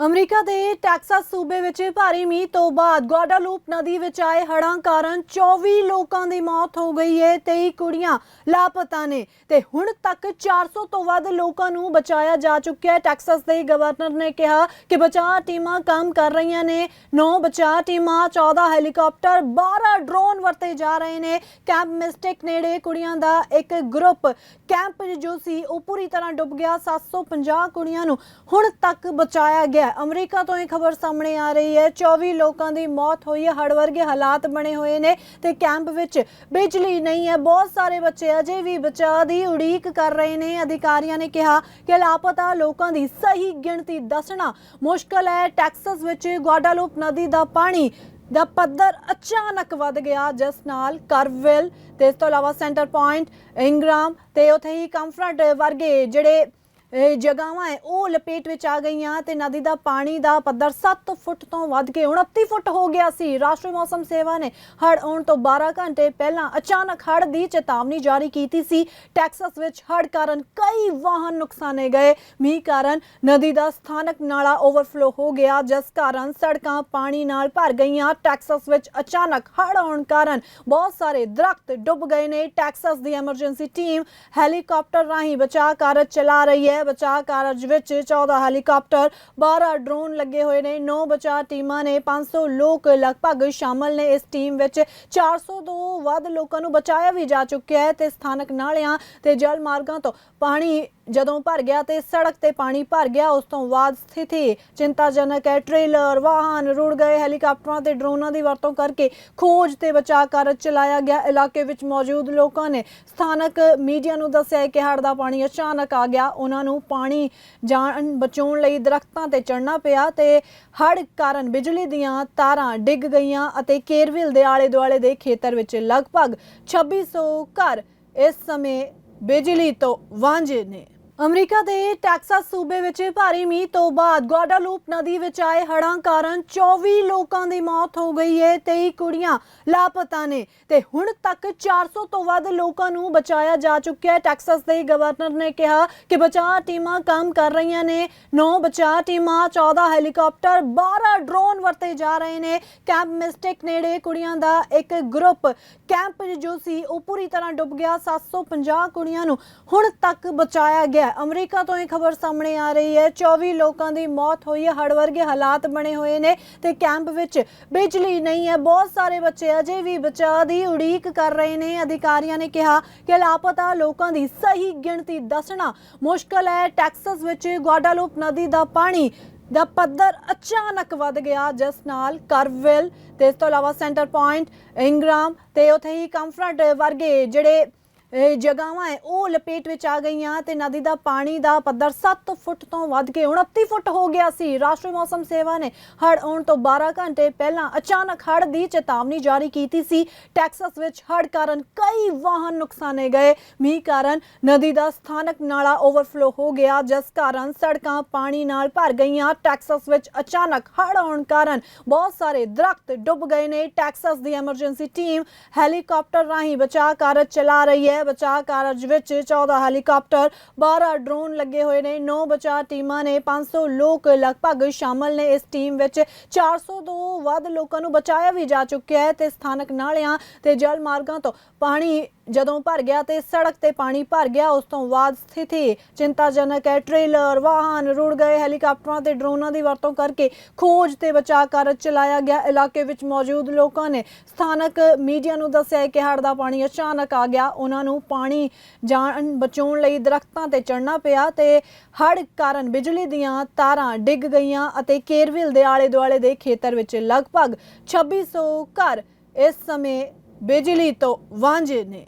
America ਦੇ Texas ਸੂਬੇ ਵਿੱਚ ਭਾਰੀ ਮੀਂਹ ਤੋਂ ਬਾਅਦ ਗਵਾਡਾਲੂਪ ਨਦੀ ਵਿੱਚ ਆਏ ਹੜ੍ਹਾਂ ਕਾਰਨ 24 ਲੋਕਾਂ ਦੀ ਮੌਤ ਹੋ ਗਈ ਹੈ 23 ਕੁੜੀਆਂ ਲਾਪਤਾ ਨੇ ਤੇ ਹੁਣ ਤੱਕ 400 ਤੋਂ ਵੱਧ ਲੋਕਾਂ ਨੂੰ ਬਚਾਇਆ ਜਾ ਚੁੱਕਿਆ ਹੈ। ਟੈਕਸਾਸ ਦੇ ਗਵਰਨਰ ਨੇ ਕਿਹਾ ਕਿ ਬਚਾਅ ਟੀਮਾਂ ਕੰਮ ਕਰ ਰਹੀਆਂ ਨੇ। 9 ਬਚਾਅ ਟੀਮਾਂ 14 ਹੈਲੀਕਾਪਟਰ 12 ਡਰੋਨ ਵਰਤੇ ਜਾ ਰਹੇ ਨੇ। ਕੈਂਪ ਮਿਸਟਿਕ ਨੇੜੇ ਕੁੜੀਆਂ ਦਾ ਇੱਕ ਗਰੁੱਪ ਕੈਂਪ ਜੋ ਸੀ, ਉਹ ਪੂਰੀ ਤਰ੍ਹਾਂ ਡੁੱਬ ਗਿਆ। 750 ਕੁੜੀਆਂ ਨੂੰ ਹੁਣ ਤੱਕ ਬਚਾਇਆ ਗਿਆ ਹੈ। ਅਮਰੀਕਾ ਤੋਂ ਇਹ ਖਬਰ ਸਾਹਮਣੇ ਆ ਰਹੀ ਹੈ। 24 ਲੋਕਾਂ ਦੀ ਮੌਤ ਹੋਈ ਹੈ। ਹੜ ਵਰਗੇ ਹਾਲਾਤ ਬਣੇ ਹੋਏ ਨੇ ਤੇ ਕੈਂਪ ਵਿੱਚ ਬਿਜਲੀ ਨਹੀਂ ਹੈ। ਬਹੁਤ ਸਾਰੇ ਬੱਚੇ ਅਜੇ ਵੀ ਬਚਾਅ ਦੀ ਉਡੀਕ ਕਰ ਰਹੇ ਨੇ। ਅਧਿਕਾਰੀਆਂ ਨੇ ਕਿਹਾ ਕਿ ਲਾਪਤਾ ਲੋਕਾਂ ਦੀ ਸਹੀ ਗਿਣਤੀ ਦੱਸਣਾ ਮੁਸ਼ਕਲ ਹੈ। ਟੈਕਸਸ ਵਿੱਚ ਗਵਾਡਾਲੂਪ ਨਦੀ ਦਾ ਪਾਣੀ ਦਾ ਪੱਧਰ ਅਚਾਨਕ ਵੱਧ ਗਿਆ, ਜਿਸ ਨਾਲ ਕਰਵਿਲ ਤੇ ਇਸ ਤੋਂ ਇਲਾਵਾ ਸੈਂਟਰ ਪੁਆਇੰਟ, ਇੰਗਰਾਮ ਤੇ ਉਥੇ ਹੀ ਕੰਫਰਟ ਵਰਗੇ ਜਿਹੜੇ ਇਹ ਜਗ੍ਹਾਵਾਂ ਹੈ, ਉਹ ਲਪੇਟ ਵਿੱਚ ਆ ਗਈਆਂ ਤੇ ਨਦੀ ਦਾ ਪਾਣੀ ਦਾ ਪੱਧਰ 7 ਫੁੱਟ ਤੋਂ ਵੱਧ ਕੇ 29 ਫੁੱਟ ਹੋ ਗਿਆ ਸੀ। ਰਾਸ਼ਟਰੀ ਮੌਸਮ ਸੇਵਾ ਨੇ ਹੜ੍ਹ ਆਉਣ ਤੋਂ 12 ਘੰਟੇ ਪਹਿਲਾਂ ਅਚਾਨਕ ਹੜ੍ਹ ਦੀ ਚੇਤਾਵਨੀ ਜਾਰੀ ਕੀਤੀ ਸੀ। ਟੈਕਸਸ ਵਿੱਚ ਹੜ੍ਹ ਕਾਰਨ ਕਈ ਵਾਹਨ ਨੁਕਸਾਨੇ ਗਏ। ਮੀਂਹ ਕਾਰਨ ਨਦੀ ਦਾ ਸਥਾਨਕ ਨਾਲਾ ਓਵਰਫਲੋ ਹੋ ਗਿਆ, ਜਿਸ ਕਾਰਨ ਸੜਕਾਂ ਪਾਣੀ ਨਾਲ ਭਰ ਗਈਆਂ। ਟੈਕਸਸ ਵਿੱਚ ਅਚਾਨਕ ਹੜ੍ਹ ਆਉਣ ਕਾਰਨ ਬਹੁਤ ਸਾਰੇ ਦਰਖਤ ਡੁੱਬ ਗਏ ਨੇ। ਟੈਕਸਸ ਦੀ ਐਮਰਜੈਂਸੀ ਟੀਮ ਹੈਲੀਕਾਪਟਰ ਰਾਹੀਂ ਬਚਾਅ ਕਾਰਜ ਚਲਾ ਰਹੀ ਹੈ। ਬਚਾਅ ਕਾਰਜ ਵਿੱਚ 14 ਹੈਲੀਕਾਪਟਰ 12 ਡਰੋਨ ਲੱਗੇ ਹੋਏ ਨੇ। 9 ਬਚਾਅ ਟੀਮਾਂ ਨੇ 500 ਲੋਕ ਲਗਭਗ ਸ਼ਾਮਲ ਨੇ। ਇਸ ਟੀਮ ਵਿੱਚ 400 ਤੋਂ ਵੱਧ ਲੋਕਾਂ ਨੂੰ ਬਚਾਇਆ ਵੀ ਜਾ ਚੁੱਕਿਆ ਹੈ ਤੇ ਸਥਾਨਕ ਨਾਲਿਆਂ ਤੇ ਜਲ ਮਾਰਗਾਂ ਤੋਂ ਪਾਣੀ ਜਦੋਂ ਭਰ ਗਿਆ ਤੇ ਸੜਕ ਤੇ ਪਾਣੀ ਭਰ ਗਿਆ, ਉਸ ਤੋਂ ਬਾਅਦ ਸਥਿਤੀ ਚਿੰਤਾਜਨਕ ਹੈ। ਟ੍ਰੇਲਰ, ਵਾਹਨ ਰੁੜ ਗਏ, ਹੈਲੀਕਾਪਟਰਾਂ ਤੇ ਡਰੋਨਾਂ ਦੀ ਵਰਤੋਂ ਕਰਕੇ ਖੋਜ ਤੇ ਬਚਾਅ ਕਾਰਜ ਚਲਾਇਆ ਗਿਆ। ਇਲਾਕੇ ਵਿੱਚ ਮੌਜੂਦ ਲੋਕਾਂ ਨੇ ਸਥਾਨਕ ਮੀਡੀਆ ਨੂੰ ਦੱਸਿਆ ਕਿ ਹੜ੍ਹ ਦਾ ਪਾਣੀ ਅਚਾਨਕ ਆ ਗਿਆ। ਉਹਨਾਂ ਨੂੰ ਪਾਣੀ ਜਾਣ ਬਚਾਉਣ ਲਈ ਦਰਖਤਾਂ ਤੇ ਚੜ੍ਹਨਾ ਪਿਆ ਤੇ ਹੜ੍ਹ ਕਾਰਨ ਬਿਜਲੀ ਦੀਆਂ ਤਾਰਾਂ ਡਿੱਗ ਗਈਆਂ ਅਤੇ ਕੇਰਵਿਲ ਦੇ ਆਲੇ ਦੁਆਲੇ ਦੇ ਖੇਤਰ ਵਿੱਚ ਲਗਭਗ 2600 ਘਰ ਇਸ ਸਮੇਂ ਬਿਜਲੀ ਤੋਂ ਵਾਂਝੇ ਨੇ। ਅਮਰੀਕਾ ਦੇ ਟੈਕਸਾਸ ਸੂਬੇ ਵਿੱਚ ਭਾਰੀ ਮੀਂਹ ਤੋਂ ਬਾਅਦ ਗਵਾਡਾਲੂਪ ਨਦੀ ਵਿੱਚ ਆਏ ਹੜ੍ਹਾਂ ਕਾਰਨ 24 ਲੋਕਾਂ ਦੀ ਮੌਤ ਹੋ ਗਈ ਹੈ 23 ਕੁੜੀਆਂ ਲਾਪਤਾ ਨੇ ਤੇ ਹੁਣ ਤੱਕ 400 ਤੋਂ ਵੱਧ ਲੋਕਾਂ ਨੂੰ ਬਚਾਇਆ ਜਾ ਚੁੱਕਿਆ ਹੈ। ਟੈਕਸਾਸ ਦੇ ਗਵਰਨਰ ਨੇ ਕਿਹਾ ਕਿ ਬਚਾਅ ਟੀਮਾਂ ਕੰਮ ਕਰ ਰਹੀਆਂ ਨੇ। 9 ਬਚਾਅ ਟੀਮਾਂ 14 ਹੈਲੀਕਾਪਟਰ 12 ਡਰੋਨ ਵਰਤੇ ਜਾ ਰਹੇ ਨੇ। ਕੈਂਪ ਮਿਸਟਿਕ ਨੇੜੇ ਕੁੜੀਆਂ ਦਾ ਇੱਕ ਗਰੁੱਪ ਕੈਂਪ ਜੋ ਸੀ, ਉਹ ਪੂਰੀ ਤਰ੍ਹਾਂ ਡੁੱਬ ਗਿਆ। 750 ਕੁੜੀਆਂ ਨੂੰ ਹੁਣ ਤੱਕ ਬਚਾਇਆ ਗਿਆ ਹੈ। ਅਮਰੀਕਾ ਤੋਂ ਇਹ ਖਬਰ ਸਾਹਮਣੇ ਆ ਰਹੀ ਹੈ। 24 ਲੋਕਾਂ ਦੀ ਮੌਤ ਹੋਈ ਹੈ। ਹੜ ਵਰਗੇ ਹਾਲਾਤ ਬਣੇ ਹੋਏ ਨੇ ਤੇ ਕੈਂਪ ਵਿੱਚ ਬਿਜਲੀ ਨਹੀਂ ਹੈ। ਬਹੁਤ ਸਾਰੇ ਬੱਚੇ ਅਜੇ ਵੀ ਬਚਾਅ ਦੀ ਉਡੀਕ ਕਰ ਰਹੇ ਨੇ। ਅਧਿਕਾਰੀਆਂ ਨੇ ਕਿਹਾ ਕਿ ਲਾਪਤਾ ਲੋਕਾਂ ਦੀ ਸਹੀ ਗਿਣਤੀ ਦੱਸਣਾ ਮੁਸ਼ਕਲ ਹੈ। ਟੈਕਸਸ ਵਿੱਚ ਗਵਾਡਾਲੂਪ ਨਦੀ ਦਾ ਪਾਣੀ ਦਾ ਪੱਧਰ ਅਚਾਨਕ ਵੱਧ ਗਿਆ, ਜਿਸ ਨਾਲ ਕਰਵਿਲ ਤੇ ਇਸ ਤੋਂ ਇਲਾਵਾ ਸੈਂਟਰ ਪੁਆਇੰਟ, ਇੰਗਰਾਮ ਤੇ ਉਥੇ ਹੀ ਕੰਫਰਟ ਵਰਗੇ ਜਿਹੜੇ ਇਹ ਜਗ੍ਹਾਵਾਂ ਹੈ, ਉਹ ਲਪੇਟ ਵਿੱਚ ਆ ਗਈਆਂ ਤੇ ਨਦੀ ਦਾ ਪਾਣੀ ਦਾ ਪੱਧਰ 7 ਫੁੱਟ ਤੋਂ ਵੱਧ ਕੇ 29 ਫੁੱਟ ਹੋ ਗਿਆ ਸੀ। ਰਾਸ਼ਟਰੀ ਮੌਸਮ ਸੇਵਾ ਨੇ ਹੜ੍ਹ ਆਉਣ ਤੋਂ 12 ਘੰਟੇ ਪਹਿਲਾਂ ਅਚਾਨਕ ਹੜ੍ਹ ਦੀ ਚੇਤਾਵਨੀ ਜਾਰੀ ਕੀਤੀ ਸੀ। ਟੈਕਸਸ ਵਿੱਚ ਹੜ੍ਹ ਕਾਰਨ ਕਈ ਵਾਹਨ ਨੁਕਸਾਨੇ ਗਏ। ਮੀਂਹ ਕਾਰਨ ਨਦੀ ਦਾ ਸਥਾਨਕ ਨਾਲਾ ਓਵਰਫਲੋ ਹੋ ਗਿਆ, ਜਿਸ ਕਾਰਨ ਸੜਕਾਂ ਪਾਣੀ ਨਾਲ ਭਰ ਗਈਆਂ। ਟੈਕਸਸ ਵਿੱਚ ਅਚਾਨਕ ਹੜ੍ਹ ਆਉਣ ਕਾਰਨ ਬਹੁਤ ਸਾਰੇ ਦਰਖਤ ਡੁੱਬ ਗਏ ਨੇ। ਟੈਕਸਸ ਦੀ ਐਮਰਜੈਂਸੀ ਟੀਮ ਹੈਲੀਕਾਪਟਰ ਰਾਹੀਂ ਬਚਾਅ ਕਾਰਜ ਚਲਾ ਰਹੀ ਹੈ। ਬਚਾਅ ਕਾਰਜ ਵਿੱਚ 14 ਹੈਲੀਕਾਪਟਰ 12 ਡਰੋਨ ਲੱਗੇ ਹੋਏ ਨੇ। 9 ਬਚਾਅ ਟੀਮਾਂ ਨੇ 500 ਲੋਕ ਲਗਭਗ ਸ਼ਾਮਲ ਨੇ। ਇਸ ਟੀਮ ਵਿੱਚ 400 ਤੋਂ ਵੱਧ ਲੋਕਾਂ ਨੂੰ ਬਚਾਇਆ ਵੀ ਜਾ ਚੁੱਕਿਆ ਹੈ ਤੇ ਸਥਾਨਕ ਨਾਲਿਆਂ ਤੇ ਜਲ ਮਾਰਗਾਂ ਤੋਂ ਪਾਣੀ ਜਦੋਂ ਭਰ ਗਿਆ ਤੇ ਸੜਕ ਤੇ ਪਾਣੀ ਭਰ ਗਿਆ, ਉਸ ਤੋਂ ਬਾਅਦ ਸਥਿਤੀ ਚਿੰਤਾਜਨਕ ਹੈ। ਟ੍ਰੇਲਰ, ਵਾਹਨ ਰੁੜ ਗਏ, ਹੈਲੀਕਾਪਟਰਾਂ ਤੇ ਡਰੋਨਾਂ ਦੀ ਵਰਤੋਂ ਕਰਕੇ ਖੋਜ ਤੇ ਬਚਾਅ ਕਾਰਜ ਚਲਾਇਆ ਗਿਆ। ਇਲਾਕੇ ਵਿੱਚ ਮੌਜੂਦ ਲੋਕਾਂ ਨੇ ਸਥਾਨਕ ਮੀਡੀਆ ਨੂੰ ਦੱਸਿਆ ਕਿ ਹੜ੍ਹ ਦਾ ਪਾਣੀ ਅਚਾਨਕ ਆ ਗਿਆ। ਉਹਨਾਂ ਨੂੰ ਪਾਣੀ ਜਾਣ ਬਚਾਉਣ ਲਈ ਦਰਖਤਾਂ ਤੇ ਚੜ੍ਹਨਾ ਪਿਆ ਤੇ ਹੜ੍ਹ ਕਾਰਨ ਬਿਜਲੀ ਦੀਆਂ ਤਾਰਾਂ ਡਿੱਗ ਗਈਆਂ ਅਤੇ ਕੇਰਵਿਲ ਦੇ ਆਲੇ ਦੁਆਲੇ ਦੇ ਖੇਤਰ ਵਿੱਚ ਲਗਭਗ 2600 ਘਰ ਇਸ ਸਮੇਂ ਬਿਜਲੀ ਤੋਂ ਵਾਂਝੇ ਨੇ।